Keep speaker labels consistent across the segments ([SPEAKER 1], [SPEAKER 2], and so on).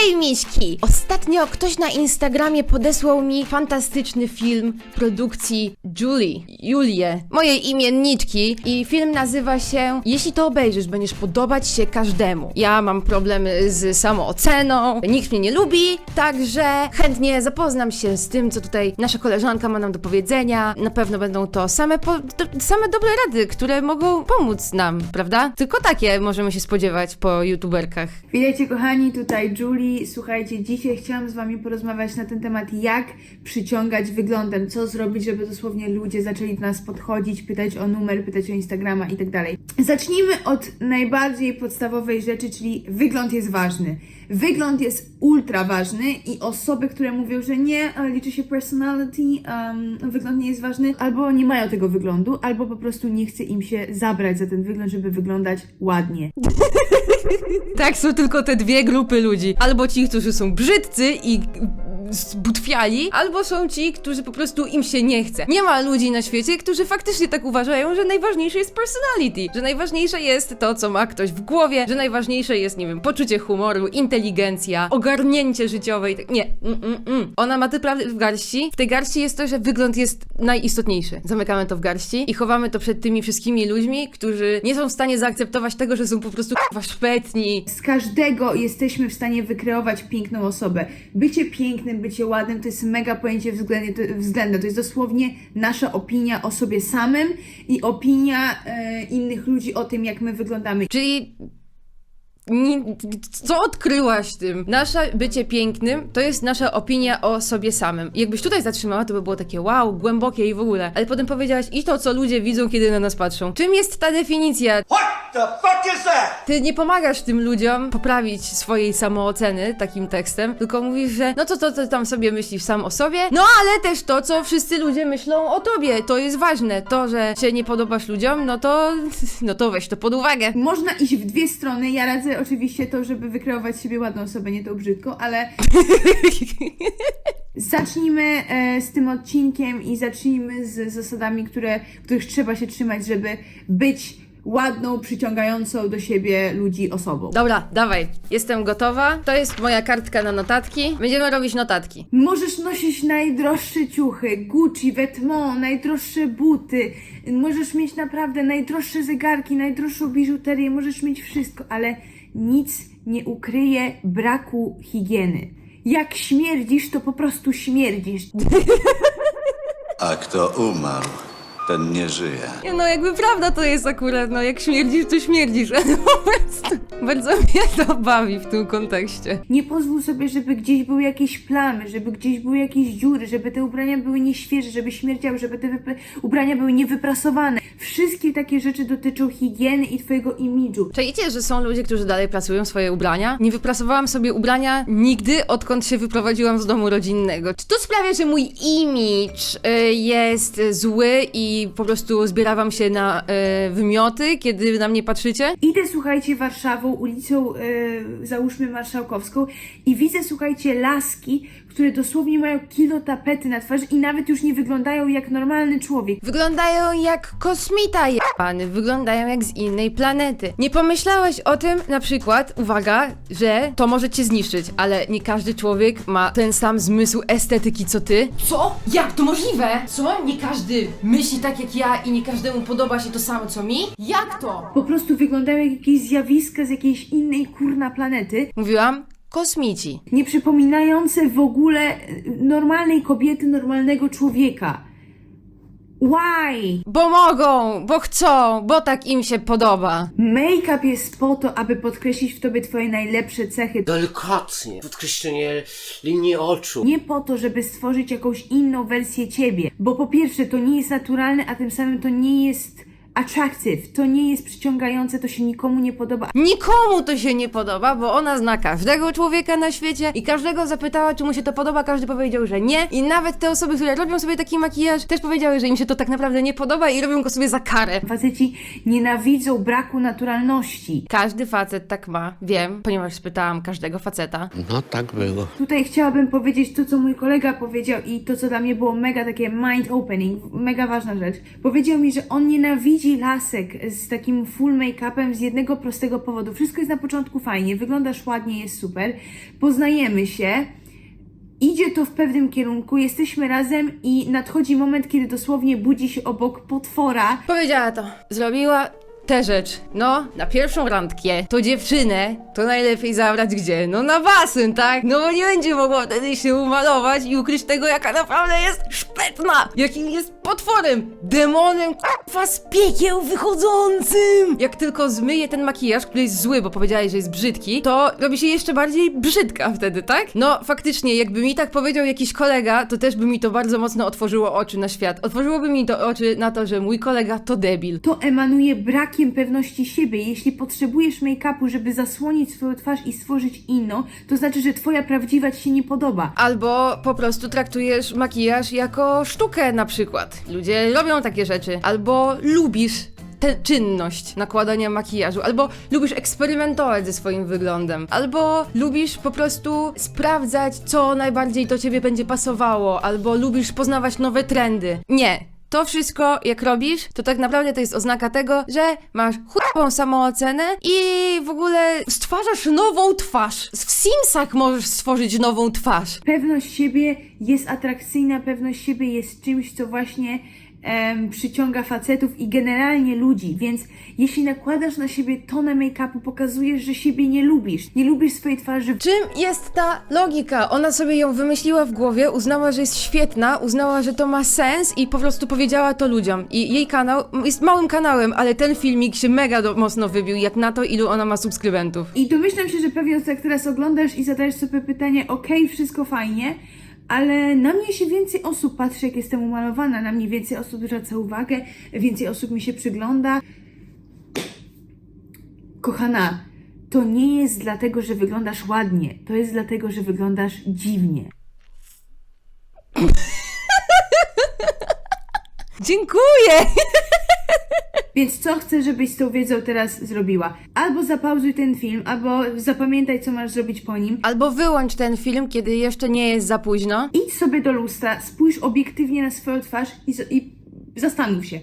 [SPEAKER 1] Hej Miśki! Ostatnio ktoś na Instagramie podesłał mi fantastyczny film produkcji Julie, Julie, mojej imienniczki i film nazywa się Jeśli to obejrzysz, będziesz podobać się każdemu. Ja mam problemy z samooceną, nikt mnie nie lubi, także chętnie zapoznam się z tym, co tutaj nasza koleżanka ma nam do powiedzenia. Na pewno będą to same, po, do, same dobre rady, które mogą pomóc nam, prawda? Tylko takie możemy się spodziewać po youtuberkach.
[SPEAKER 2] Witajcie kochani, tutaj Julie. Słuchajcie, dzisiaj chciałam z wami porozmawiać na ten temat, jak przyciągać wyglądem, co zrobić, żeby dosłownie ludzie zaczęli do nas podchodzić, pytać o numer, pytać o Instagrama i tak dalej. Zacznijmy od najbardziej podstawowej rzeczy, czyli wygląd jest ważny. Wygląd jest ultra ważny i osoby, które mówią, że nie, liczy się personality, um, wygląd nie jest ważny, albo nie mają tego wyglądu, albo po prostu nie chce im się zabrać za ten wygląd, żeby wyglądać ładnie.
[SPEAKER 1] Tak, są tylko te dwie grupy ludzi. Albo ci, którzy są brzydcy i zbutwiali, albo są ci, którzy po prostu im się nie chce. Nie ma ludzi na świecie, którzy faktycznie tak uważają, że najważniejsze jest personality, że najważniejsze jest to, co ma ktoś w głowie, że najważniejsze jest, nie wiem, poczucie humoru, inteligencja, ogarnięcie życiowe i tak. Nie, mm, mm, mm. Ona ma te prawdy w garści. W tej garści jest to, że wygląd jest najistotniejszy. Zamykamy to w garści i chowamy to przed tymi wszystkimi ludźmi, którzy nie są w stanie zaakceptować tego, że są po prostu k***wa szpetni,
[SPEAKER 2] Z każdego jesteśmy w stanie wykreować piękną osobę. Bycie pięknym, bycie ładnym to jest mega pojęcie względnie, to, względne. To jest dosłownie nasza opinia o sobie samym i opinia e, innych ludzi o tym, jak my wyglądamy.
[SPEAKER 1] Czyli. Co odkryłaś tym? Nasze bycie pięknym to jest nasza opinia o sobie samym. Jakbyś tutaj zatrzymała, to by było takie wow, głębokie i w ogóle. Ale potem powiedziałaś i to, co ludzie widzą, kiedy na nas patrzą. Czym jest ta definicja?
[SPEAKER 3] What the fuck is that?
[SPEAKER 1] Ty nie pomagasz tym ludziom poprawić swojej samooceny takim tekstem, tylko mówisz, że no to to, to tam sobie myślisz sam o sobie, no ale też to, co wszyscy ludzie myślą o tobie, to jest ważne. To, że się nie podobasz ludziom, no to, no to weź to pod uwagę.
[SPEAKER 2] Można iść w dwie strony. Ja radzę oczywiście to, żeby wykreować siebie ładną osobę, nie tą brzydką, ale zacznijmy e, z tym odcinkiem i zacznijmy z zasadami, które, których trzeba się trzymać, żeby być ładną, przyciągającą do siebie ludzi osobą.
[SPEAKER 1] Dobra, dawaj, jestem gotowa. To jest moja kartka na notatki. Będziemy robić notatki.
[SPEAKER 2] Możesz nosić najdroższe ciuchy, Gucci, Vetements, najdroższe buty, możesz mieć naprawdę najdroższe zegarki, najdroższą biżuterię, możesz mieć wszystko, ale nic nie ukryje braku higieny. Jak śmierdzisz, to po prostu śmierdzisz.
[SPEAKER 4] A kto umarł, ten nie żyje.
[SPEAKER 1] Nie, No jakby prawda to jest akurat, no jak śmierdzisz, to śmierdzisz. Ale po prostu bardzo mnie to bawi w tym kontekście.
[SPEAKER 2] Nie pozwól sobie, żeby gdzieś były jakieś plamy, żeby gdzieś były jakieś dziury, żeby te ubrania były nieświeże, żeby śmierdziały, żeby te wypra- ubrania były niewyprasowane. Wszystkie takie rzeczy dotyczą higieny i twojego imidżu.
[SPEAKER 1] Czajcie, że są ludzie, którzy dalej pracują swoje ubrania? Nie wyprasowałam sobie ubrania nigdy, odkąd się wyprowadziłam z domu rodzinnego. Czy to sprawia, że mój imidż y, jest zły i po prostu zbieram się na y, wymioty, kiedy na mnie patrzycie?
[SPEAKER 2] Idę, słuchajcie, Warszawą, ulicą, e, załóżmy, Marszałkowską i widzę, słuchajcie, laski, które dosłownie mają kilo tapety na twarzy i nawet już nie wyglądają jak normalny człowiek.
[SPEAKER 1] Wyglądają jak kosmita jebany, wyglądają jak z innej planety. Nie pomyślałeś o tym na przykład, uwaga, że to może cię zniszczyć, ale nie każdy człowiek ma ten sam zmysł estetyki co ty. Co? Jak to możliwe? Co? Nie każdy myśli tak jak ja i nie każdemu podoba się to samo co mi? Jak to?
[SPEAKER 2] Po prostu wyglądają jak jakieś zjawiska z jakiejś innej kurna planety,
[SPEAKER 1] Mówiłam, kosmici.
[SPEAKER 2] nie przypominające w ogóle e, normalnej kobiety, normalnego człowieka. Why?
[SPEAKER 1] Bo mogą, bo chcą, bo tak im się podoba.
[SPEAKER 2] Make-up jest po to, aby podkreślić w tobie twoje najlepsze cechy.
[SPEAKER 3] Delikatnie. Podkreślenie linii oczu.
[SPEAKER 2] Nie po to, żeby stworzyć jakąś inną wersję ciebie. Bo po pierwsze, to nie jest naturalne, a tym samym to nie jest attractive, to nie jest przyciągające, to się nikomu nie podoba.
[SPEAKER 1] Nikomu to się nie podoba, bo ona zna każdego człowieka na świecie i każdego zapytała, czy mu się to podoba, każdy powiedział, że nie. I nawet te osoby, które robią sobie taki makijaż, też powiedziały, że im się to tak naprawdę nie podoba i robią go sobie za karę.
[SPEAKER 2] Faceci nienawidzą braku naturalności.
[SPEAKER 1] Każdy facet tak ma, wiem, ponieważ spytałam każdego faceta.
[SPEAKER 3] No tak było.
[SPEAKER 2] Tutaj chciałabym powiedzieć to, co mój kolega powiedział i to, co dla mnie było mega takie mind opening, mega ważna rzecz. Powiedział mi, że on nienawidzi lasek z takim full make-upem z jednego prostego powodu. Wszystko jest na początku fajnie, wyglądasz ładnie, jest super, poznajemy się, idzie to w pewnym kierunku, jesteśmy razem i nadchodzi moment, kiedy dosłownie budzi się obok potwora,
[SPEAKER 1] Powiedziała to. Zrobiła tę rzecz. No, na pierwszą randkę to dziewczynę to najlepiej zabrać gdzie? No na basen, tak? No bo nie będzie mogła wtedy się umalować i ukryć tego, jaka naprawdę jest szpetna! Jakim jest potworem! Demonem, k***wa, z piekieł wychodzącym! Jak tylko zmyje ten makijaż, który jest zły, bo powiedziałeś, że jest brzydki, to robi się jeszcze bardziej brzydka wtedy, tak? No, faktycznie, jakby mi tak powiedział jakiś kolega, to też by mi to bardzo mocno otworzyło oczy na świat. Otworzyłoby mi to oczy na to, że mój kolega to debil.
[SPEAKER 2] to emanuje brakiem pewności siebie. Jeśli potrzebujesz make-upu, żeby zasłonić swoją twarz i stworzyć inną, to znaczy, że twoja prawdziwa ci się nie podoba.
[SPEAKER 1] Albo po prostu traktujesz makijaż jako sztukę na przykład. Ludzie robią takie rzeczy. Albo lubisz tę czynność nakładania makijażu, albo lubisz eksperymentować ze swoim wyglądem, albo lubisz po prostu sprawdzać, co najbardziej do ciebie będzie pasowało, albo lubisz poznawać nowe trendy. Nie. To wszystko, jak robisz, to tak naprawdę to jest oznaka tego, że masz chudową samoocenę i w ogóle stwarzasz nową twarz. W Simsach możesz stworzyć nową twarz.
[SPEAKER 2] Pewność siebie jest atrakcyjna, pewność siebie jest czymś, co właśnie em, przyciąga facetów i generalnie ludzi, więc jeśli nakładasz na siebie tonę make-upu, pokazujesz, że siebie nie lubisz, nie lubisz swojej twarzy,
[SPEAKER 1] Czym jest ta logika? Ona sobie ją wymyśliła w głowie, uznała, że jest świetna, uznała, że to ma sens i po prostu powiedziała to ludziom. I jej kanał jest małym kanałem, ale ten filmik się mega do, mocno wybił, jak na to, ilu ona ma subskrybentów.
[SPEAKER 2] I domyślam się, że pewnie tak teraz oglądasz i zadajesz sobie pytanie, okej, wszystko fajnie, ale na mnie się więcej osób patrzy, jak jestem umalowana, na mnie więcej osób zwraca uwagę, więcej osób mi się przygląda. Kochana, to nie jest dlatego, że wyglądasz ładnie, to jest dlatego, że wyglądasz dziwnie.
[SPEAKER 1] Dziękuję!
[SPEAKER 2] Więc co chcę, żebyś z tą wiedzą teraz zrobiła? Albo zapauzuj ten film, albo zapamiętaj, co masz zrobić po nim.
[SPEAKER 1] Albo wyłącz ten film, kiedy jeszcze nie jest za późno.
[SPEAKER 2] Idź sobie do lustra, spójrz obiektywnie na swoją twarz i, i zastanów się,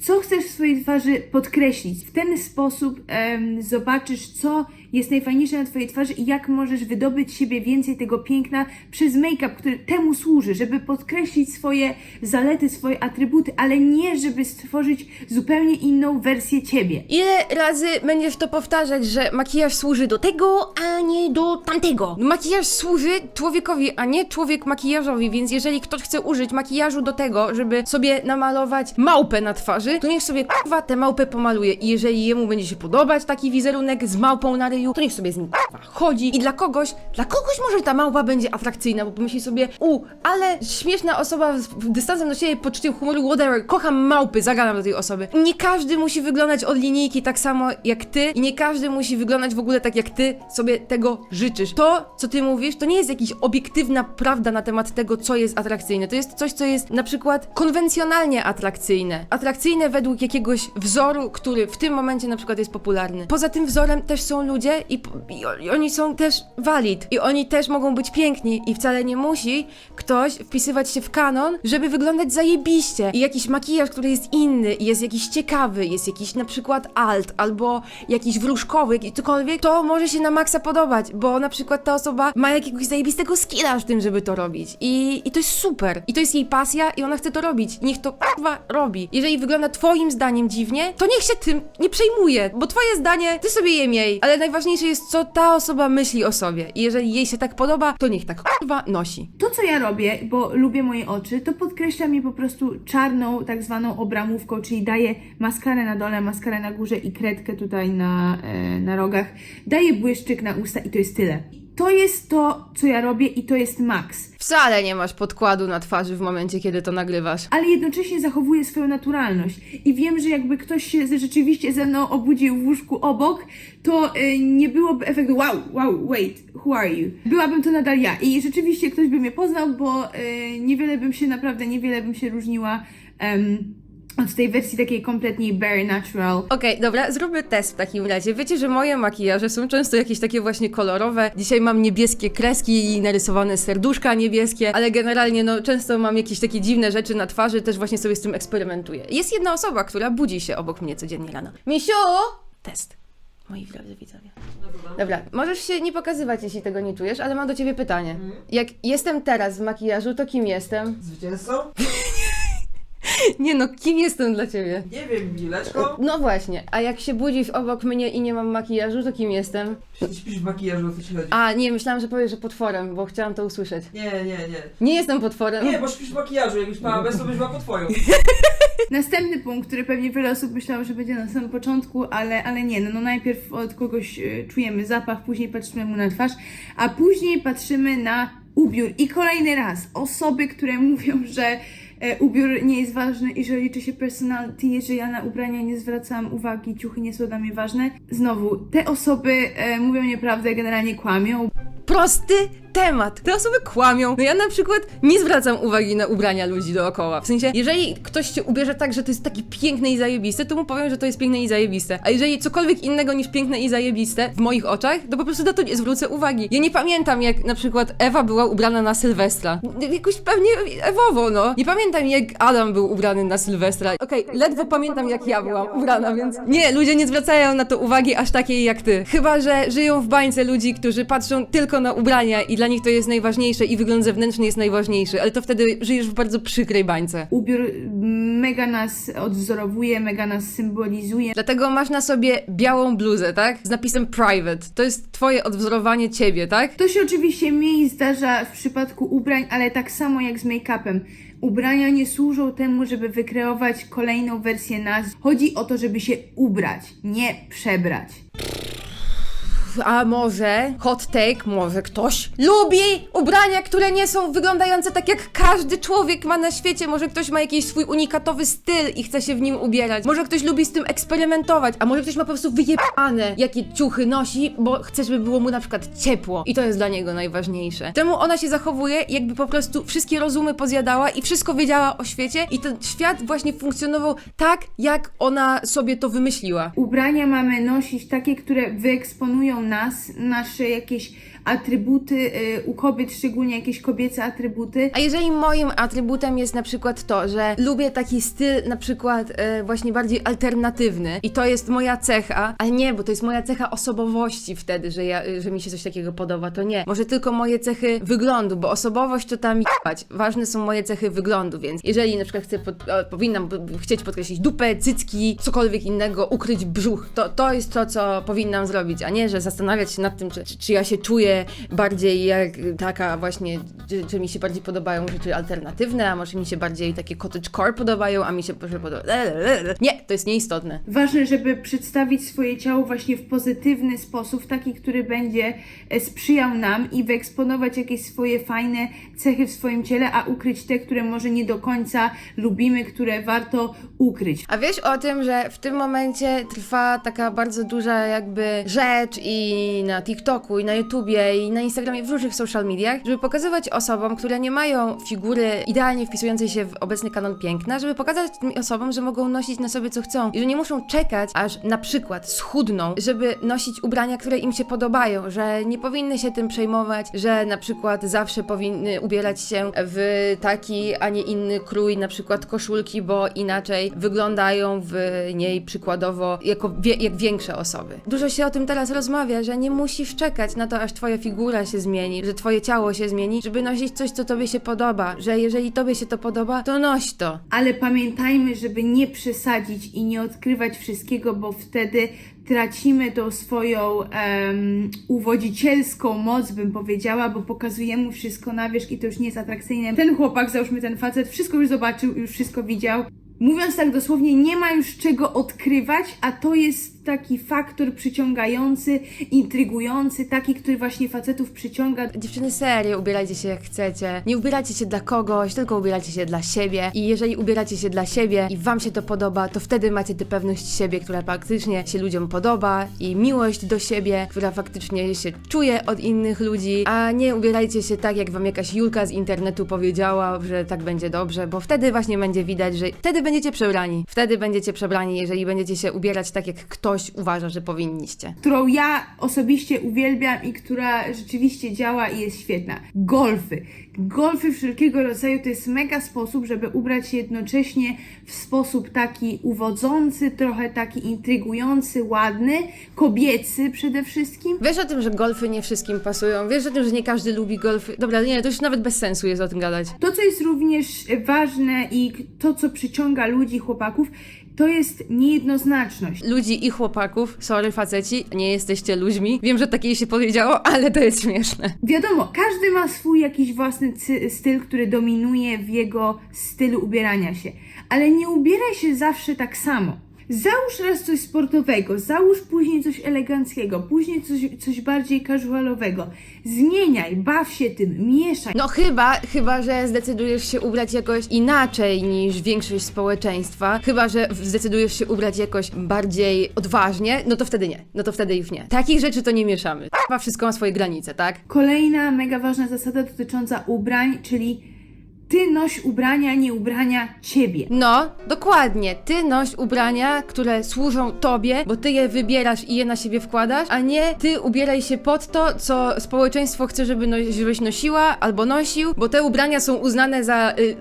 [SPEAKER 2] co chcesz w swojej twarzy podkreślić. W ten sposób em, zobaczysz, co jest najfajniejsze na twojej twarzy i jak możesz wydobyć siebie więcej tego piękna przez make-up, który temu służy, żeby podkreślić swoje zalety, swoje atrybuty, ale nie, żeby stworzyć zupełnie inną wersję ciebie.
[SPEAKER 1] Ile razy będziesz to powtarzać, że makijaż służy do tego, a nie do tamtego? Makijaż służy człowiekowi, a nie człowiek makijażowi, więc jeżeli ktoś chce użyć makijażu do tego, żeby sobie namalować małpę na twarzy, to niech sobie kurwa tę małpę pomaluje i jeżeli jemu będzie się podobać taki wizerunek z małpą na ryju, to niech sobie z nim chodzi i dla kogoś, dla kogoś może ta małpa będzie atrakcyjna, bo pomyśli sobie, u, ale śmieszna osoba z dystansem do siebie, poczuciem humoru, whatever, kocham małpy, zagadam do tej osoby. Nie każdy musi wyglądać od linijki tak samo jak ty i nie każdy musi wyglądać w ogóle tak jak ty sobie tego życzysz. To, co ty mówisz, to nie jest jakaś obiektywna prawda na temat tego, co jest atrakcyjne. To jest coś, co jest na przykład konwencjonalnie atrakcyjne. Atrakcyjne według jakiegoś wzoru, który w tym momencie na przykład jest popularny. Poza tym wzorem też są ludzie i, i, i oni są też valid. I oni też mogą być piękni i wcale nie musi ktoś wpisywać się w kanon, żeby wyglądać zajebiście. I jakiś makijaż, który jest inny jest jakiś ciekawy, jest jakiś na przykład alt albo jakiś wróżkowy, jakiś cokolwiek, to może się na maksa podobać, bo na przykład ta osoba ma jakiegoś zajebistego skilla w tym, żeby to robić. I, I to jest super. I to jest jej pasja i ona chce to robić. Niech to kurwa robi. Jeżeli wygląda twoim zdaniem dziwnie, to niech się tym nie przejmuje, bo twoje zdanie, ty sobie je miej, ale najważniejsze jest, co ta osoba myśli o sobie. I jeżeli jej się tak podoba, to niech tak kurwa nosi.
[SPEAKER 2] To, co ja robię, bo lubię moje oczy, to podkreślam je po prostu czarną, tak zwaną obramówką, czyli daję maskarę na dole, maskarę na górze i kredkę tutaj na, e, na rogach. Daję błyszczyk na usta i to jest tyle. To jest to, co ja robię i to jest maks.
[SPEAKER 1] Wcale nie masz podkładu na twarzy w momencie, kiedy to nagrywasz.
[SPEAKER 2] Ale jednocześnie zachowuję swoją naturalność. I wiem, że jakby ktoś się rzeczywiście ze mną obudził w łóżku obok, to e, nie byłoby efektu wow, wow, wait, who are you? Byłabym to nadal ja. I rzeczywiście ktoś by mnie poznał, bo e, niewiele bym się, naprawdę niewiele bym się różniła em, od tej wersji takiej kompletnie bare natural.
[SPEAKER 1] Okej, dobra, zróbmy test w takim razie. Wiecie, że moje makijaże są często jakieś takie właśnie kolorowe. Dzisiaj mam niebieskie kreski i narysowane serduszka niebieskie, ale generalnie no często mam jakieś takie dziwne rzeczy na twarzy, też właśnie sobie z tym eksperymentuję. Jest jedna osoba, która budzi się obok mnie codziennie rano. Misiu! Test. Moi drodzy widzowie. Dobra, możesz się nie pokazywać, jeśli tego nie czujesz, ale mam do ciebie pytanie. Jak jestem teraz w makijażu, to kim jestem?
[SPEAKER 5] Zwycięzcą?
[SPEAKER 1] Nie no, kim jestem dla ciebie?
[SPEAKER 5] Nie wiem, Mileczko?
[SPEAKER 1] No właśnie, a jak się budzisz obok mnie i nie mam makijażu, to kim jestem?
[SPEAKER 5] Czy ty śpisz w makijażu, o co ci chodzi?
[SPEAKER 1] A, nie, myślałam, że powiesz, że potworem, bo chciałam to usłyszeć.
[SPEAKER 5] Nie, nie, nie.
[SPEAKER 1] Nie jestem potworem.
[SPEAKER 5] Nie, bo śpisz w makijażu, jakbyś spała bez, to byś była twoją.
[SPEAKER 2] Następny punkt, który pewnie wiele osób myślało, że będzie na samym początku, ale, ale nie. No, no najpierw od kogoś e, czujemy zapach, później patrzymy mu na twarz, a później patrzymy na ubiór. I kolejny raz, osoby, które mówią, że ubiór nie jest ważny i że liczy się personality, że ja na ubrania nie zwracam uwagi, ciuchy nie są dla mnie ważne. Znowu, te osoby e, mówią nieprawdę, generalnie kłamią.
[SPEAKER 1] Prosty temat. Te osoby kłamią. No ja na przykład nie zwracam uwagi na ubrania ludzi dookoła. W sensie, jeżeli ktoś się ubierze tak, że to jest taki piękne i zajebiste, to mu powiem, że to jest piękne i zajebiste. A jeżeli cokolwiek innego niż piękne i zajebiste w moich oczach, to po prostu na to nie zwrócę uwagi. Ja nie pamiętam, jak na przykład Ewa była ubrana na Sylwestra. Jakoś pewnie Ewowo, no. Nie pamiętam, jak Adam był ubrany na Sylwestra. Okej, ledwo pamiętam, jak ja byłam ubrana, więc nie, ludzie nie zwracają na to uwagi aż takiej jak ty. Chyba, że żyją w bańce ludzi, którzy patrzą tylko na ubrania i dla nich to jest najważniejsze i wygląd zewnętrzny jest najważniejszy, ale to wtedy żyjesz w bardzo przykrej bańce.
[SPEAKER 2] Ubiór mega nas odwzorowuje, mega nas symbolizuje.
[SPEAKER 1] Dlatego masz na sobie białą bluzę, tak? Z napisem private. To jest twoje odwzorowanie ciebie, tak?
[SPEAKER 2] To się oczywiście mniej zdarza w przypadku ubrań, ale tak samo jak z make-upem. Ubrania nie służą temu, żeby wykreować kolejną wersję nas. Chodzi o to, żeby się ubrać, nie przebrać.
[SPEAKER 1] A może, hot take, może ktoś lubi ubrania, które nie są wyglądające tak jak każdy człowiek ma na świecie. Może ktoś ma jakiś swój unikatowy styl i chce się w nim ubierać. Może ktoś lubi z tym eksperymentować, a może ktoś ma po prostu wyjebane, jakie ciuchy nosi, bo chce, żeby było mu na przykład ciepło. I to jest dla niego najważniejsze. Temu ona się zachowuje, jakby po prostu wszystkie rozumy pozjadała i wszystko wiedziała o świecie i ten świat właśnie funkcjonował tak, jak ona sobie to wymyśliła.
[SPEAKER 2] Ubrania mamy nosić takie, które wyeksponują nas, nasze jakieś atrybuty, y, u kobiet szczególnie jakieś kobiece atrybuty.
[SPEAKER 1] A jeżeli moim atrybutem jest na przykład to, że lubię taki styl na przykład e, właśnie bardziej alternatywny i to jest moja cecha, ale nie, bo to jest moja cecha osobowości wtedy, że, ja, że mi się coś takiego podoba, to nie. Może tylko moje cechy wyglądu, bo osobowość to tam jebać. Ważne są moje cechy wyglądu, więc jeżeli na przykład chcę, pod, powinnam chcieć podkreślić dupę, cycki, cokolwiek innego, ukryć brzuch, to, to jest to, co powinnam zrobić, a nie, że zastanawiać się nad tym, czy, czy ja się czuję bardziej jak taka właśnie, czy, czy mi się bardziej podobają rzeczy alternatywne, a może mi się bardziej takie cottagecore podobają, a mi się podoba... Nie, to jest nieistotne.
[SPEAKER 2] Ważne, żeby przedstawić swoje ciało właśnie w pozytywny sposób, taki, który będzie e, sprzyjał nam i wyeksponować jakieś swoje fajne cechy w swoim ciele, a ukryć te, które może nie do końca lubimy, które warto ukryć.
[SPEAKER 1] A wiesz o tym, że w tym momencie trwa taka bardzo duża jakby rzecz i na TikToku, i na YouTubie, i na Instagramie, w różnych social mediach, żeby pokazywać osobom, które nie mają figury idealnie wpisującej się w obecny kanon piękna, żeby pokazać tym osobom, że mogą nosić na sobie co chcą i że nie muszą czekać, aż na przykład schudną, żeby nosić ubrania, które im się podobają, że nie powinny się tym przejmować, że na przykład zawsze powinny ubierać się w taki, a nie inny krój, na przykład koszulki, bo inaczej wyglądają w niej przykładowo jako wie, jak większe osoby. Dużo się o tym teraz rozmawia, że nie musisz czekać na to, aż twoja figura się zmieni, że twoje ciało się zmieni, żeby nosić coś, co tobie się podoba, że jeżeli tobie się to podoba, to noś to.
[SPEAKER 2] Ale pamiętajmy, żeby nie przesadzić i nie odkrywać wszystkiego, bo wtedy tracimy tą swoją em, uwodzicielską moc, bym powiedziała, bo pokazujemy wszystko na wierzch i to już nie jest atrakcyjne. Ten chłopak, załóżmy ten facet, wszystko już zobaczył, już wszystko widział. Mówiąc tak dosłownie, nie ma już czego odkrywać, a to jest taki faktor przyciągający, intrygujący, taki, który właśnie facetów przyciąga.
[SPEAKER 1] Dziewczyny, serio, ubierajcie się jak chcecie. Nie ubierajcie się dla kogoś, tylko ubierajcie się dla siebie. I jeżeli ubieracie się dla siebie i wam się to podoba, to wtedy macie tę pewność siebie, która faktycznie się ludziom podoba i miłość do siebie, która faktycznie się czuje od innych ludzi, a nie ubierajcie się tak, jak wam jakaś Julka z internetu powiedziała, że tak będzie dobrze, bo wtedy właśnie będzie widać, że wtedy będziecie przebrani. Wtedy będziecie przebrani, jeżeli będziecie się ubierać tak, jak ktoś uważa, że powinniście.
[SPEAKER 2] którą ja osobiście uwielbiam i która rzeczywiście działa i jest świetna. Golfy. Golfy wszelkiego rodzaju to jest mega sposób, żeby ubrać się jednocześnie w sposób taki uwodzący, trochę taki intrygujący, ładny, kobiecy przede wszystkim.
[SPEAKER 1] Wiesz o tym, że golfy nie wszystkim pasują? Wiesz o tym, że nie każdy lubi golfy? Dobra, nie, to już nawet bez sensu jest o tym gadać.
[SPEAKER 2] To, co jest również ważne i to, co przyciąga ludzi, chłopaków, to jest niejednoznaczność.
[SPEAKER 1] Ludzi i chłopaków, sorry faceci, nie jesteście ludźmi. Wiem, że takiej się powiedziało, ale to jest śmieszne.
[SPEAKER 2] Wiadomo, każdy ma swój jakiś własny styl, który dominuje w jego stylu ubierania się, ale nie ubieraj się zawsze tak samo. Załóż raz coś sportowego, załóż później coś eleganckiego, później coś, coś bardziej casualowego. Zmieniaj, baw się tym, mieszaj.
[SPEAKER 1] No chyba, chyba, że zdecydujesz się ubrać jakoś inaczej niż większość społeczeństwa. Chyba, że zdecydujesz się ubrać jakoś bardziej odważnie, no to wtedy nie. No to wtedy już nie. Takich rzeczy to nie mieszamy. Chyba wszystko ma swoje granice, tak?
[SPEAKER 2] Kolejna mega ważna zasada dotycząca ubrań, czyli ty noś ubrania, nie ubrania ciebie.
[SPEAKER 1] No, dokładnie. Ty noś ubrania, które służą tobie, bo ty je wybierasz i je na siebie wkładasz, a nie ty ubieraj się pod to, co społeczeństwo chce, żeby no, żebyś nosiła albo nosił, bo te ubrania są uznane za. Y,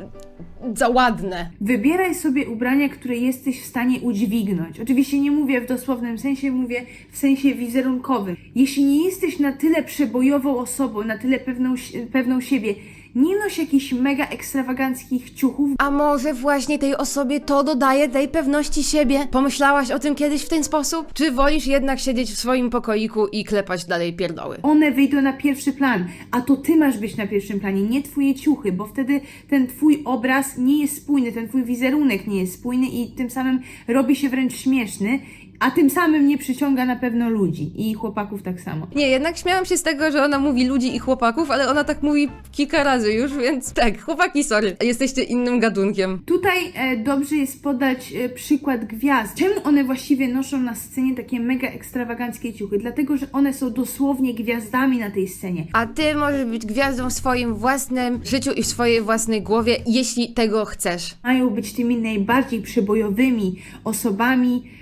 [SPEAKER 1] za ładne.
[SPEAKER 2] Wybieraj sobie ubrania, które jesteś w stanie udźwignąć. Oczywiście nie mówię w dosłownym sensie, mówię w sensie wizerunkowym. Jeśli nie jesteś na tyle przebojową osobą, na tyle pewną, pewną siebie, nie noś jakichś mega ekstrawaganckich ciuchów,
[SPEAKER 1] A może właśnie tej osobie to dodaje tej pewności siebie? Pomyślałaś o tym kiedyś w ten sposób? Czy wolisz jednak siedzieć w swoim pokoiku i klepać dalej pierdoły?
[SPEAKER 2] one wyjdą na pierwszy plan, a to ty masz być na pierwszym planie, nie twoje ciuchy, bo wtedy ten twój obraz nie jest spójny, ten twój wizerunek nie jest spójny i tym samym robi się wręcz śmieszny, a tym samym nie przyciąga na pewno ludzi i chłopaków tak samo.
[SPEAKER 1] Nie, jednak śmiałam się z tego, że ona mówi ludzi i chłopaków, ale ona tak mówi kilka razy już, więc tak, chłopaki, sorry. Jesteście innym gatunkiem.
[SPEAKER 2] Tutaj e, dobrze jest podać e, przykład gwiazd. Czemu one właściwie noszą na scenie takie mega ekstrawaganckie ciuchy? Dlatego, że one są dosłownie gwiazdami na tej scenie.
[SPEAKER 1] A ty możesz być gwiazdą w swoim własnym życiu i w swojej własnej głowie, jeśli tego chcesz.
[SPEAKER 2] Mają być tymi najbardziej przebojowymi osobami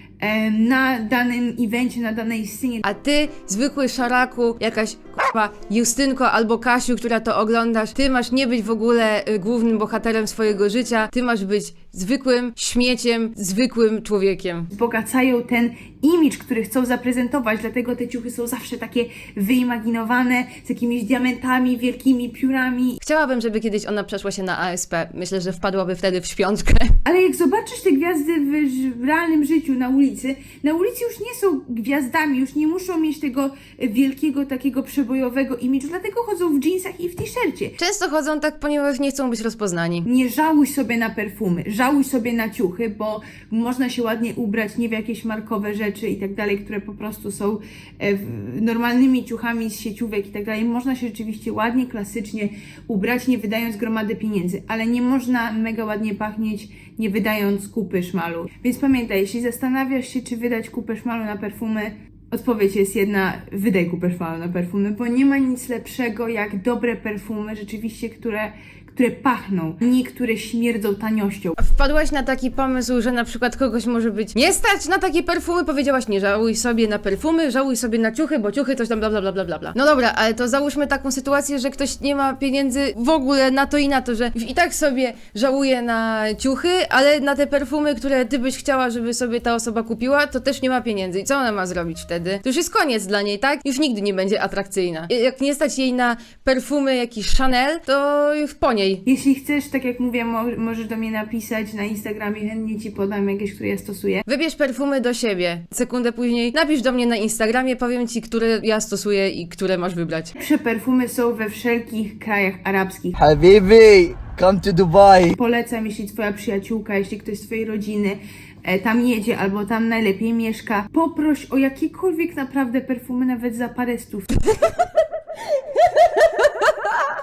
[SPEAKER 2] na danym evencie, na danej scenie.
[SPEAKER 1] A ty, zwykły szaraku, jakaś k***a Justynko albo Kasiu, która to oglądasz, ty masz nie być w ogóle y, głównym bohaterem swojego życia, ty masz być zwykłym śmieciem, zwykłym człowiekiem.
[SPEAKER 2] wzbogacają ten imidż, który chcą zaprezentować, dlatego te ciuchy są zawsze takie wyimaginowane, z jakimiś diamentami, wielkimi piórami.
[SPEAKER 1] Chciałabym, żeby kiedyś ona przeszła się na ASP. Myślę, że wpadłaby wtedy w śpiączkę.
[SPEAKER 2] Ale jak zobaczysz te gwiazdy w, w realnym życiu na ulicy, na ulicy już nie są gwiazdami, już nie muszą mieć tego wielkiego, takiego przebojowego imidżu, dlatego chodzą w jeansach i w t-shircie.
[SPEAKER 1] Często chodzą tak, ponieważ nie chcą być rozpoznani.
[SPEAKER 2] Nie żałuj sobie na perfumy, żałuj sobie na ciuchy, bo można się ładnie ubrać nie w jakieś markowe rzeczy i tak dalej, które po prostu są e, normalnymi ciuchami z sieciówek i tak dalej. Można się rzeczywiście ładnie, klasycznie ubrać, nie wydając gromady pieniędzy, ale nie można mega ładnie pachnieć, nie wydając kupy szmalu. Więc pamiętaj, jeśli zastanawiasz się, czy wydać kupę szmalu na perfumy, Odpowiedź jest jedna, wydaj kupę szmalu na perfumy, bo nie ma nic lepszego jak dobre perfumy, rzeczywiście, które, które pachną, nie które śmierdzą taniością.
[SPEAKER 1] Wpadłaś na taki pomysł, że na przykład kogoś może być nie stać na takie perfumy, powiedziałaś nie żałuj sobie na perfumy, żałuj sobie na ciuchy, bo ciuchy coś tam bla bla bla bla bla. No dobra, ale to załóżmy taką sytuację, że ktoś nie ma pieniędzy w ogóle na to i na to, że i tak sobie żałuje na ciuchy, ale na te perfumy, które ty byś chciała, żeby sobie ta osoba kupiła, to też nie ma pieniędzy. I co ona ma zrobić wtedy? To już jest koniec dla niej, tak? Już nigdy nie będzie atrakcyjna. Jak nie stać jej na perfumy jakiś Chanel, to już po
[SPEAKER 2] Jeśli chcesz, tak jak mówię, mo możesz do mnie napisać na Instagramie, chętnie Ci podam jakieś, które ja stosuję.
[SPEAKER 1] Wybierz perfumy do siebie. Sekundę później napisz do mnie na Instagramie, powiem ci, które ja stosuję i które masz wybrać.
[SPEAKER 2] Lepsze perfumy są we wszelkich krajach arabskich.
[SPEAKER 6] Habibi, come to Dubai.
[SPEAKER 2] Polecam, jeśli Twoja przyjaciółka, jeśli ktoś z Twojej rodziny e, tam jedzie albo tam najlepiej mieszka, poproś o jakiekolwiek naprawdę perfumy, nawet za parę stów.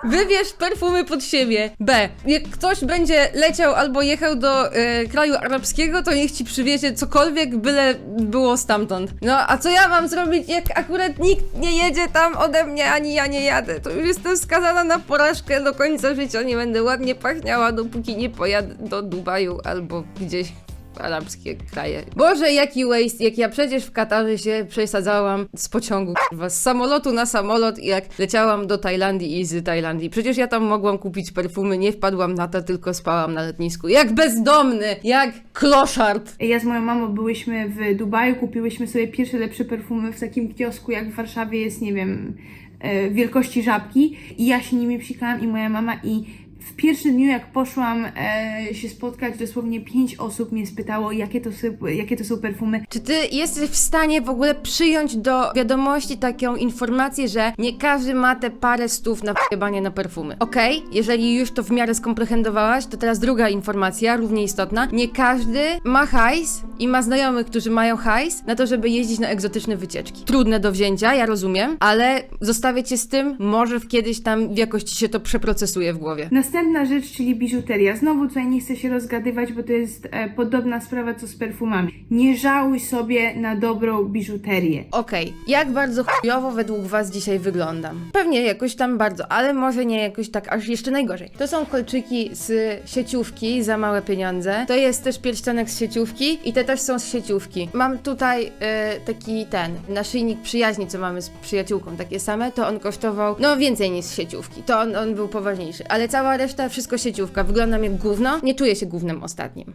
[SPEAKER 1] Wybierz perfumy pod siebie. B. Jak ktoś będzie leciał albo jechał do e, kraju arabskiego, to niech ci przywiezie cokolwiek, byle było stamtąd. No, a co ja mam zrobić, jak akurat nikt nie jedzie tam ode mnie, ani ja nie jadę? To już jestem skazana na porażkę do końca życia. Nie będę ładnie pachniała, dopóki nie pojadę do Dubaju albo gdzieś arabskie kraje. Boże, jaki waste, jak ja przecież w Katarze się przesadzałam z pociągu, kurwa, z samolotu na samolot i jak leciałam do Tajlandii i z Tajlandii. Przecież ja tam mogłam kupić perfumy, nie wpadłam na to, tylko spałam na lotnisku. Jak bezdomny, jak kloszard.
[SPEAKER 2] Ja z moją mamą byłyśmy w Dubaju, kupiłyśmy sobie pierwsze lepsze perfumy w takim kiosku, jak w Warszawie jest, nie wiem, e, wielkości żabki. I ja się nimi psikałam i moja mama i w pierwszym dniu, jak poszłam e, się spotkać, dosłownie pięć osób mnie spytało, jakie to, są, jakie to są perfumy.
[SPEAKER 1] Czy ty jesteś w stanie w ogóle przyjąć do wiadomości taką informację, że nie każdy ma te parę stów na jebanie na perfumy? Okej, jeżeli już to w miarę skomprehendowałaś, to teraz druga informacja, równie istotna. Nie każdy ma hajs i ma znajomych, którzy mają hajs na to, żeby jeździć na egzotyczne wycieczki. Trudne do wzięcia, ja rozumiem, ale zostawię cię z tym, może kiedyś tam w jakości się to przeprocesuje w głowie.
[SPEAKER 2] Następna rzecz, czyli biżuteria. Znowu tutaj nie chcę się rozgadywać, bo to jest e, podobna sprawa co z perfumami. Nie żałuj sobie na dobrą biżuterię.
[SPEAKER 1] Okej, jak bardzo chujowo według was dzisiaj wyglądam? Pewnie jakoś tam bardzo, ale może nie jakoś tak aż jeszcze najgorzej. To są kolczyki z sieciówki za małe pieniądze. To jest też pierścionek z sieciówki i te też są z sieciówki. Mam tutaj e, taki ten naszyjnik przyjaźni, co mamy z przyjaciółką, takie same, to on kosztował no więcej niż z sieciówki. To on, on był poważniejszy, ale cała reszta wszystko sieciówka. Wyglądam jak gówno, nie czuję się gównem ostatnim.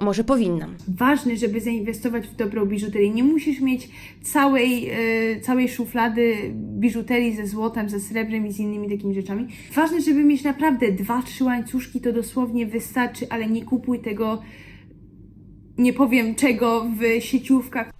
[SPEAKER 1] Może powinnam.
[SPEAKER 2] ważne, żeby zainwestować w dobrą biżuterię. Nie musisz mieć całej, e, całej szuflady biżuterii ze złotem, ze srebrem i z innymi takimi rzeczami. Ważne, żeby mieć naprawdę dwa, trzy łańcuszki, to dosłownie wystarczy, ale nie kupuj tego, nie powiem czego, w sieciówkach.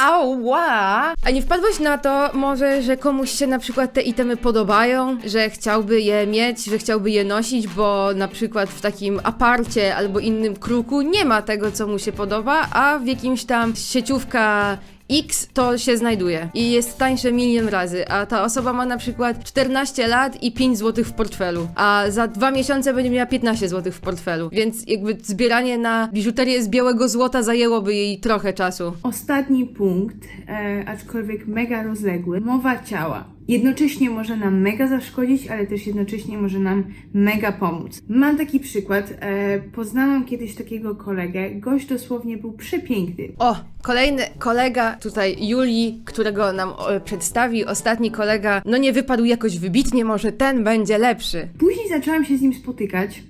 [SPEAKER 1] Ała! A nie wpadłeś na to może, że komuś się na przykład te itemy podobają, że chciałby je mieć, że chciałby je nosić, bo na przykład w takim aparcie albo innym kruku nie ma tego, co mu się podoba, a w jakimś tam sieciówka X to się znajduje i jest tańsze milion razy, a ta osoba ma na przykład 14 lat i 5 zł w portfelu, a za dwa miesiące będzie miała 15 zł w portfelu, więc jakby zbieranie na biżuterię z białego złota zajęłoby jej trochę czasu.
[SPEAKER 2] Ostatni punkt, e, aczkolwiek mega rozległy, mowa ciała. Jednocześnie może nam mega zaszkodzić, ale też jednocześnie może nam mega pomóc. Mam taki przykład. E, poznałam kiedyś takiego kolegę. Gość dosłownie był przepiękny.
[SPEAKER 1] O, kolejny kolega tutaj Julii, którego nam o, przedstawi ostatni kolega, no nie wypadł jakoś wybitnie, może ten będzie lepszy.
[SPEAKER 2] Później zaczęłam się z nim spotykać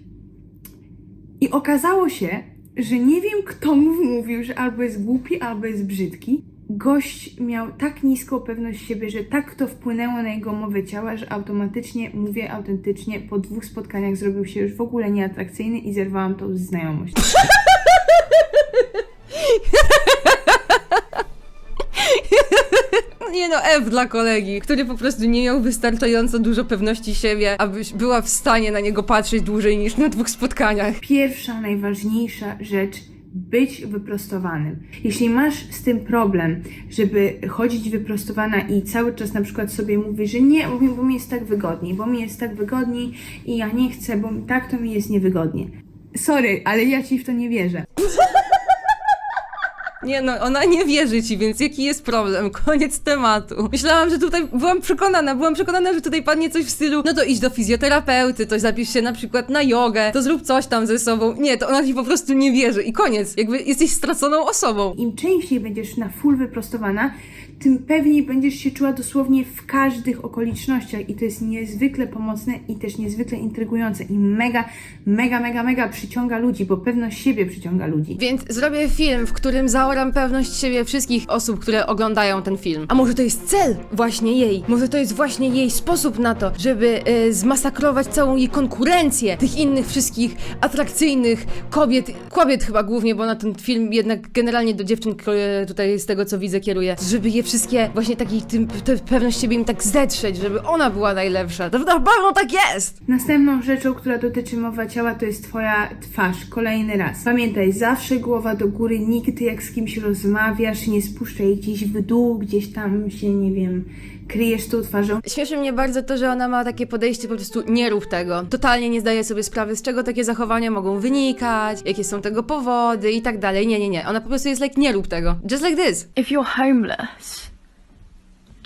[SPEAKER 2] i okazało się, że nie wiem kto mu mówił, że albo jest głupi, albo jest brzydki. Gość miał tak niską pewność siebie, że tak to wpłynęło na jego mowę ciała, że automatycznie, mówię autentycznie, po dwóch spotkaniach zrobił się już w ogóle nieatrakcyjny i zerwałam tą znajomość.
[SPEAKER 1] Nie no, F dla kolegi, który po prostu nie miał wystarczająco dużo pewności siebie, abyś była w stanie na niego patrzeć dłużej niż na dwóch spotkaniach.
[SPEAKER 2] Pierwsza, najważniejsza rzecz być wyprostowanym. Jeśli masz z tym problem, żeby chodzić wyprostowana i cały czas na przykład sobie mówisz, że nie, bo mi jest tak wygodniej, bo mi jest tak wygodniej i ja nie chcę, bo tak to mi jest niewygodnie. Sorry, ale ja ci w to nie wierzę.
[SPEAKER 1] Nie no, ona nie wierzy ci, więc jaki jest problem? Koniec tematu. Myślałam, że tutaj, byłam przekonana, byłam przekonana, że tutaj padnie coś w stylu, no to idź do fizjoterapeuty, to zapisz się na przykład na jogę, to zrób coś tam ze sobą. Nie, to ona ci po prostu nie wierzy i koniec. Jakby jesteś straconą osobą.
[SPEAKER 2] Im częściej będziesz na full wyprostowana, tym pewniej będziesz się czuła dosłownie w każdych okolicznościach i to jest niezwykle pomocne i też niezwykle intrygujące i mega, mega, mega, mega przyciąga ludzi, bo pewność siebie przyciąga ludzi.
[SPEAKER 1] Więc zrobię film, w którym zaoram pewność siebie wszystkich osób, które oglądają ten film. A może to jest cel właśnie jej? Może to jest właśnie jej sposób na to, żeby e, zmasakrować całą jej konkurencję tych innych wszystkich atrakcyjnych kobiet, kobiet chyba głównie, bo na ten film jednak generalnie do dziewczyn e, tutaj z tego co widzę kieruje, żeby je wszystkie właśnie takiej tym, tę pewność siebie im tak zetrzeć, żeby ona była najlepsza. To na pewno tak jest!
[SPEAKER 2] Następną rzeczą, która dotyczy mowa ciała, to jest Twoja twarz. Kolejny raz. Pamiętaj, zawsze głowa do góry, nigdy jak z kimś rozmawiasz, nie spuszczaj gdzieś w dół, gdzieś tam się, nie wiem, kryjesz tą twarzą.
[SPEAKER 1] Śmieszy mnie bardzo to, że ona ma takie podejście po prostu nie rób tego. Totalnie nie zdaje sobie sprawy, z czego takie zachowania mogą wynikać, jakie są tego powody i tak dalej. Nie, nie, nie. Ona po prostu jest like nie rób tego. Just like this.
[SPEAKER 7] If you're homeless,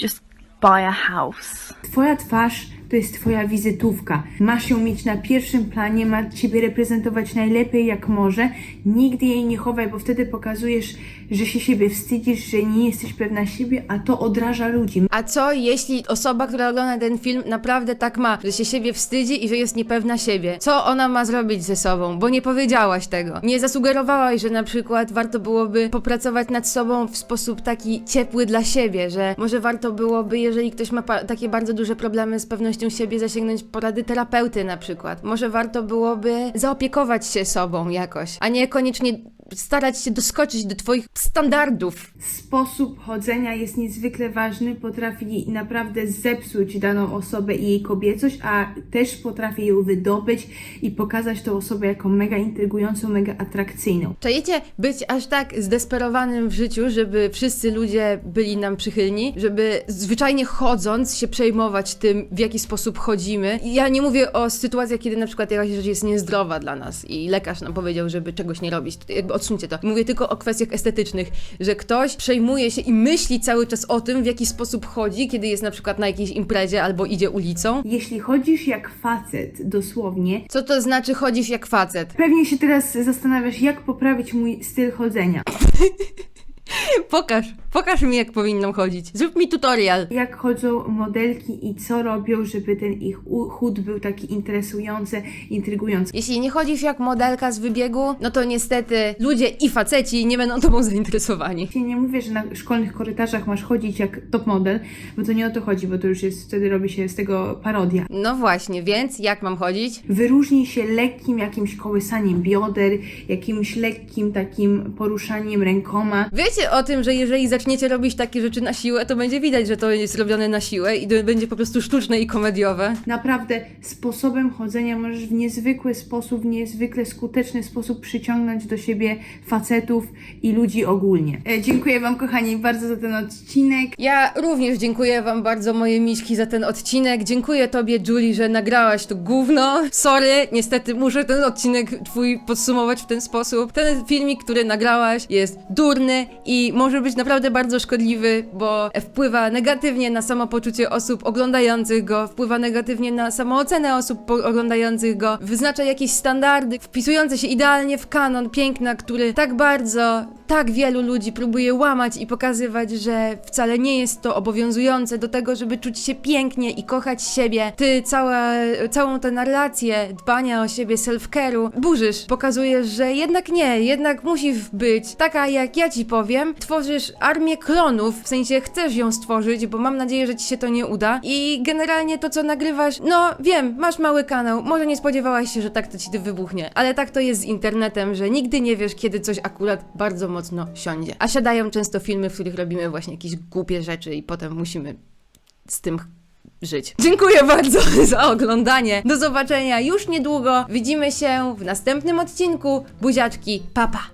[SPEAKER 7] just buy a house.
[SPEAKER 2] Twoja twarz to jest twoja wizytówka. Masz ją mieć na pierwszym planie, ma ciebie reprezentować najlepiej jak może. Nigdy jej nie chowaj, bo wtedy pokazujesz, że się siebie wstydzisz, że nie jesteś pewna siebie, a to odraża ludzi.
[SPEAKER 1] A co jeśli osoba, która ogląda ten film naprawdę tak ma, że się siebie wstydzi i że jest niepewna siebie? Co ona ma zrobić ze sobą? Bo nie powiedziałaś tego. Nie zasugerowałaś, że na przykład warto byłoby popracować nad sobą w sposób taki ciepły dla siebie, że może warto byłoby, jeżeli ktoś ma takie bardzo duże problemy z pewnością siebie, zasięgnąć porady terapeuty na przykład. Może warto byłoby zaopiekować się sobą jakoś, a nie koniecznie starać się doskoczyć do twoich standardów.
[SPEAKER 2] Sposób chodzenia jest niezwykle ważny, potrafi naprawdę zepsuć daną osobę i jej kobiecość, a też potrafi ją wydobyć i pokazać tą osobę jako mega intrygującą, mega atrakcyjną.
[SPEAKER 1] Czajecie być aż tak zdesperowanym w życiu, żeby wszyscy ludzie byli nam przychylni, żeby zwyczajnie chodząc się przejmować tym, w jaki sposób chodzimy. Ja nie mówię o sytuacjach, kiedy na przykład jakaś rzecz jest niezdrowa dla nas i lekarz nam powiedział, żeby czegoś nie robić. Jakby odsuńcie to. Mówię tylko o kwestiach estetycznych, że ktoś przejmuje się i myśli cały czas o tym, w jaki sposób chodzi, kiedy jest na przykład na jakiejś imprezie albo idzie ulicą.
[SPEAKER 2] Jeśli chodzisz jak facet, dosłownie,
[SPEAKER 1] Co to znaczy chodzisz jak facet?
[SPEAKER 2] pewnie się teraz zastanawiasz, jak poprawić mój styl chodzenia.
[SPEAKER 1] Pokaż, pokaż mi jak powinnam chodzić. Zrób mi tutorial.
[SPEAKER 2] Jak chodzą modelki i co robią, żeby ten ich chód był taki interesujący, intrygujący.
[SPEAKER 1] Jeśli nie chodzisz jak modelka z wybiegu, no to niestety ludzie i faceci nie będą tobą zainteresowani.
[SPEAKER 2] Ja nie mówię, że na szkolnych korytarzach masz chodzić jak top model, bo to nie o to chodzi, bo to już jest, wtedy robi się z tego parodia.
[SPEAKER 1] No właśnie, więc jak mam chodzić?
[SPEAKER 2] Wyróżnij się lekkim jakimś kołysaniem bioder, jakimś lekkim takim poruszaniem rękoma.
[SPEAKER 1] Wiecie o tym, że jeżeli zaczniecie robić takie rzeczy na siłę, to będzie widać, że to jest robione na siłę i to będzie po prostu sztuczne i komediowe.
[SPEAKER 2] Naprawdę sposobem chodzenia możesz w niezwykły sposób, w niezwykle skuteczny sposób przyciągnąć do siebie facetów i ludzi ogólnie. E, dziękuję Wam kochani bardzo za ten odcinek.
[SPEAKER 1] Ja również dziękuję wam bardzo, moje miśki, za ten odcinek. Dziękuję tobie, Julie, że nagrałaś to gówno. Sorry, niestety muszę ten odcinek twój podsumować w ten sposób. Ten filmik, który nagrałaś jest durny i może być naprawdę bardzo szkodliwy, bo wpływa negatywnie na samopoczucie osób oglądających go, wpływa negatywnie na samoocenę osób oglądających go, wyznacza jakieś standardy wpisujące się idealnie w kanon piękna, który tak bardzo, tak wielu ludzi próbuje łamać i pokazywać, że wcale nie jest to obowiązujące do tego, żeby czuć się pięknie i kochać siebie. Ty cała, całą tę narrację dbania o siebie, self-care'u burzysz. Pokazujesz, że jednak nie, jednak musisz być taka, jak ja ci powiem. Tworzysz armię klonów, w sensie chcesz ją stworzyć, bo mam nadzieję, że ci się to nie uda. I generalnie to, co nagrywasz, no wiem, masz mały kanał, może nie spodziewałaś się, że tak to ci wybuchnie, ale tak to jest z internetem, że nigdy nie wiesz, kiedy coś akurat bardzo mocno siądzie. A siadają często filmy, w których robimy właśnie jakieś głupie rzeczy i potem musimy z tym żyć. Dziękuję bardzo za oglądanie. Do zobaczenia już niedługo. Widzimy się w następnym odcinku. Buziaczki, papa.